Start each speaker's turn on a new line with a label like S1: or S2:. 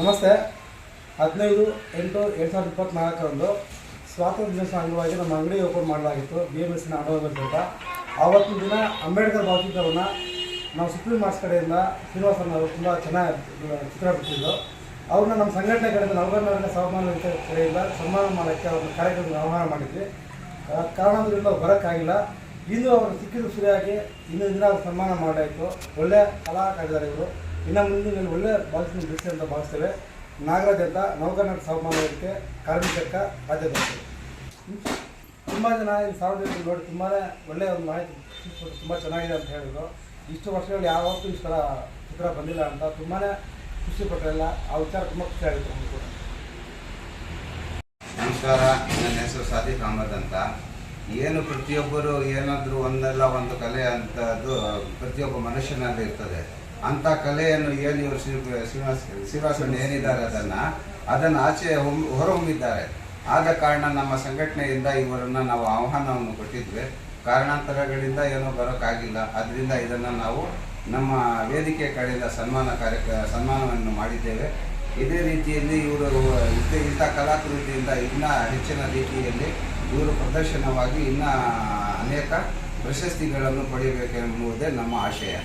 S1: ನಮಸ್ತೆ. ಹದಿನೈದು ಎಂಟು ಎರಡು ಸಾವಿರದ ಇಪ್ಪತ್ತ್ನಾಲ್ಕರಂದು ಸ್ವಾತಂತ್ರ್ಯ ದಿನದ ಅಂಗವಾಗಿ ನಮ್ಮ ಅಂಗಡಿ ಓಪನ್ ಮಾಡಲಾಗಿತ್ತು ಬಿ ಎಂ ಎಸ್ಸಿನ ಆಟೋಮೊಬೈಲ್ಸ್ ಅಂತ ಆವತ್ತಿನ ದಿನ ಅಂಬೇಡ್ಕರ್ ಭಾವಚಿತ್ರವನ್ನು ನಾವು ಸುಪ್ರೀಂ ಮಾರ್ಸ್ ಕಡೆಯಿಂದ ಶ್ರೀನಿವಾಸನ್ ಅವರು ತುಂಬ ಚೆನ್ನಾಗಿ ಚಿತ್ರ ಬಿಟ್ಟಿದ್ದರು ಅವ್ರನ್ನ ನಮ್ಮ ಸಂಘಟನೆ ಕಡೆಯಿಂದ ನವಗರ್ನ ಸಹಮಾನ ಕಡೆಯಿಂದ ಸನ್ಮಾನ ಮಾಡೋಕ್ಕೆ ಅವ್ರನ್ನ ಕಾರ್ಯಕ್ರಮ ಆಹ್ವಾನ ಮಾಡಿದ್ವಿ. ಕಾರಣದಿಂದ ಬರೋಕ್ಕಾಗಿಲ್ಲ. ಇಂದು ಅವರು ಸಿಕ್ಕಿದ್ದು ಸರಿಯಾಗಿ, ಇಂದಿನ ದಿನ ಅವ್ರು ಸನ್ಮಾನ ಮಾಡಾಯಿತು ಒಳ್ಳೆಯ ಕಲಾಕಾರಿದ್ದಾರೆ ಇವರು. ಇನ್ನು ಮುಂದೆ ಮುಂದಿನ ಒಳ್ಳೆ ಭಾವಿಸ್ತೀನಿ ದೃಷ್ಟಿ ಅಂತ ಭಾವಿಸ್ತೇವೆ ನಾಗರಾಜ್ ಅಂತ ನವಕರ್ನಾಟಕ ಸಹಮಾನಕ್ಕೆ ಕಾರ್ಮಿಕ ರಾಜ್ಯಾಧ್ಯಕ್ಷರು ತುಂಬ ಜನ ಈ ಸಾರ್ವಜನಿಕರು ನೋಡಿ ತುಂಬಾ ಒಳ್ಳೆಯ ಒಂದು ಮಾಹಿತಿ ತುಂಬ ಚೆನ್ನಾಗಿದೆ ಅಂತ ಹೇಳಿದ್ರು. ಇಷ್ಟು ವರ್ಷಗಳಲ್ಲಿ ಯಾವತ್ತೂ ಈ ಥರ ಚಿತ್ರ ಬಂದಿಲ್ಲ ಅಂತ ತುಂಬಾ ಖುಷಿ ಪಟ್ಟರೆಲ್ಲ. ಆ ವಿಚಾರ ತುಂಬ ಖುಷಿ ಆಗುತ್ತೆ
S2: ನಮಸ್ಕಾರ. ನನ್ನ ಹೆಸರು ಸಾದಿಕ್ ಅಹಮದ್ ಅಂತ. ಏನು ಪ್ರತಿಯೊಬ್ಬರು ಏನಾದರೂ ಒಂದಲ್ಲ ಒಂದು ಕಲೆ ಅಂತದ್ದು ಪ್ರತಿಯೊಬ್ಬ ಮನುಷ್ಯನಲ್ಲಿ ಇರ್ತದೆ. ಅಂಥ ಕಲೆಯನ್ನು ಏನು ಇವರು ಶ್ರೀನಿವಾಸ ಶ್ರೀನಿವಾಸನ್ ಏನಿದ್ದಾರೆ ಅದನ್ನು ಅದನ್ನು ಆಚೆ ಹೊಮ್ ಹೊರಹೊಮ್ಮಿದ್ದಾರೆ. ಆದ ಕಾರಣ ನಮ್ಮ ಸಂಘಟನೆಯಿಂದ ಇವರನ್ನು ನಾವು ಆಹ್ವಾನವನ್ನು ಕೊಟ್ಟಿದ್ವಿ. ಕಾರಣಾಂತರಗಳಿಂದ ಏನೋ ಬರೋಕ್ಕಾಗಿಲ್ಲ. ಅದರಿಂದ ಇದನ್ನು ನಾವು ನಮ್ಮ ವೇದಿಕೆ ಕಡೆಯಿಂದ ಸನ್ಮಾನ ಕಾರ್ಯಕ್ರಮ ಸನ್ಮಾನವನ್ನು ಮಾಡಿದ್ದೇವೆ. ಇದೇ ರೀತಿಯಲ್ಲಿ ಇವರು ಇದೇ ಇಂಥ ಕಲಾಕೃತಿಯಿಂದ ಇನ್ನೂ ಹೆಚ್ಚಿನ ರೀತಿಯಲ್ಲಿ ಇವರು ಪ್ರದರ್ಶನವಾಗಿ ಇನ್ನೂ ಅನೇಕ ಪ್ರಶಸ್ತಿಗಳನ್ನು ಪಡೆಯಬೇಕೆಂಬುದೇ ನಮ್ಮ ಆಶಯ.